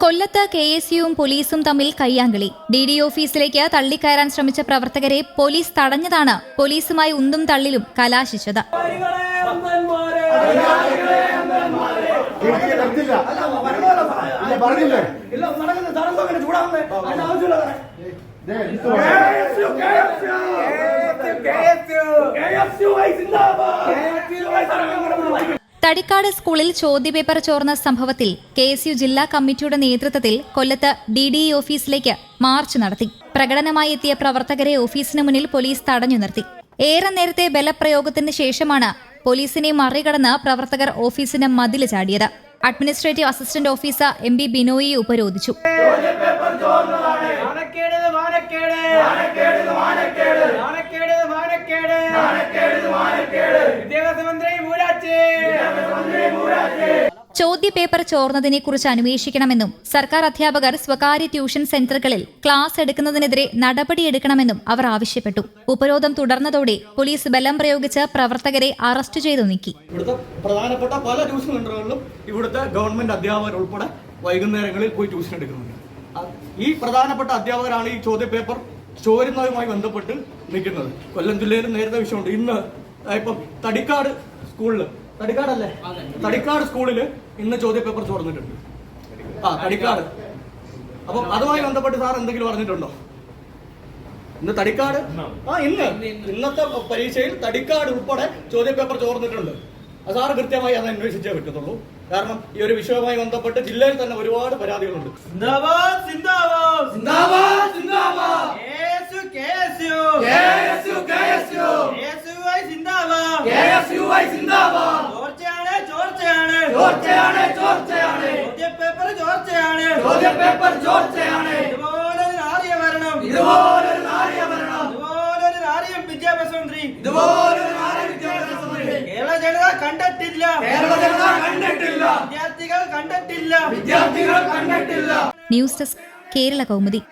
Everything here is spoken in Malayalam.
കൊല്ലത്ത് കെ എസ് യുവും പോലീസും തമ്മിൽ കയ്യാങ്കളി ഡി ഡി ഓഫീസിലേക്ക് തള്ളിക്കയറാൻ ശ്രമിച്ച പ്രവർത്തകരെ പോലീസ് തടഞ്ഞതാണ് പോലീസുമായി ഉന്തും തള്ളിലും കലാശിച്ചത് എനിക്ക് തടിക്കാട് സ്കൂളിൽ ചോദ്യപേപ്പർ ചോർന്ന സംഭവത്തിൽ കെ എസ് യു ജില്ലാ കമ്മിറ്റിയുടെ നേതൃത്വത്തിൽ കൊല്ലത്ത് ഡി ഡി ഇ ഓഫീസിലേക്ക് മാർച്ച് നടത്തി. പ്രകടനമായി എത്തിയ പ്രവർത്തകരെ ഓഫീസിന് മുന്നിൽ പോലീസ് തടഞ്ഞു നിർത്തി. ഏറെ നേരത്തെ ബലപ്രയോഗത്തിന് ശേഷമാണ് പോലീസിനെ മറികടന്ന് പ്രവർത്തകർ ഓഫീസിന് മതിൽ ചാടിയത്. Administrative assistant officer M B ബിനോയിയെ ഉപരോധിച്ചു. മാനക്കേട് ഇത് മാനക്കേട്. മാനക്കേട് ചോദ്യപേപ്പർ ചോർന്നതിനെക്കുറിച്ച് അന്വേഷിക്കണമെന്നും സർക്കാർ അധ്യാപകർ സ്വകാര്യ ട്യൂഷൻ സെന്ററുകളിൽ ക്ലാസ് എടുക്കുന്നതിനെതിരെ നടപടിയെടുക്കണമെന്നും അവർ ആവശ്യപ്പെട്ടു. ഉപരോധം തുടർന്നതോടെ പോലീസ് ബലം പ്രയോഗിച്ച് പ്രവർത്തകരെ അറസ്റ്റ് ചെയ്തു നീക്കി. പ്രധാനപ്പെട്ട പല ട്യൂഷൻ സെന്ററുകളിലും ഇവിടുത്തെ ഗവൺമെന്റ് അധ്യാപകർ ഉൾപ്പെടെ വൈകുന്നേരങ്ങളിൽ പോയി ട്യൂഷൻ എടുക്കുന്നുണ്ട്. ഈ പ്രധാനപ്പെട്ട അധ്യാപകരാണ് ഈ ചോദ്യപേപ്പർ ചോരുന്നതുമായി ബന്ധപ്പെട്ട് നിൽക്കുന്നത്. കൊല്ലം ജില്ലയിൽ നേരത്തെ വിഷയമുണ്ട്. ഇന്ന് ഇപ്പം തടിക്കാട് സ്കൂളിൽ തടിക്കാടല്ലേ? തടിക്കാട് സ്കൂളിൽ ഇന്ന് ചോദ്യ പേപ്പർ ചോർന്നിട്ടുണ്ട്. ആ തടിക്കാട്. അപ്പം അതുമായി ബന്ധപ്പെട്ട് സാർ എന്തെങ്കിലും പറഞ്ഞിട്ടുണ്ടോ? ഇന്ന് തടിക്കാട്? ആ ഇന്ന്. ഇന്നത്തെ പരീക്ഷയിൽ തടിക്കാട് ഉൾപ്പെടെ ചോദ്യപേപ്പർ ചോർന്നിട്ടുണ്ട്. സാറ് കൃത്യമായി അത് അന്വേഷിച്ചേ പറ്റത്തുള്ളൂ. കാരണം ഈ ഒരു വിഷയവുമായി ബന്ധപ്പെട്ട് ജില്ലയിൽ തന്നെ ഒരുപാട് പരാതികളുണ്ട് സിന്ദാബാദ് സിന്ദാബാദ് സിന്ദാബാദ് സിന്ദാബാദ് KSU KSU KSU KSU KSUI സിന്ദാബാദ് KSUI സിന്ദാബാദ്. ചോർച്ചയാണ് ചോർച്ചയാണ് ചോർച്ചയാണ് ചോർച്ചയാണ് ചോദ്യപേപ്പർ ചോർച്ചയാണ് ചോദ്യപേപ്പർ ചോർച്ചയാണ് ഇതുപോലൊരു നാറിയ ഭരണം. ഇതുപോലൊരു നാറിയ ഭരണം. ഇതുപോലൊരു നാറിയ വിദ്യാഭ്യാസ മന്ത്രി. ഇതുപോലൊരു നാറിയ വിദ്യാഭ്യാസ മന്ത്രി. കേരള ജനത കണ്ടിട്ടില്ല. കേരള ജനത കണ്ടിട്ടില്ല. വിദ്യാർത്ഥികൾ കണ്ടിട്ടില്ല. വിദ്യാർത്ഥികൾ കണ്ടിട്ടില്ല. News desk Kerala Kaumudi.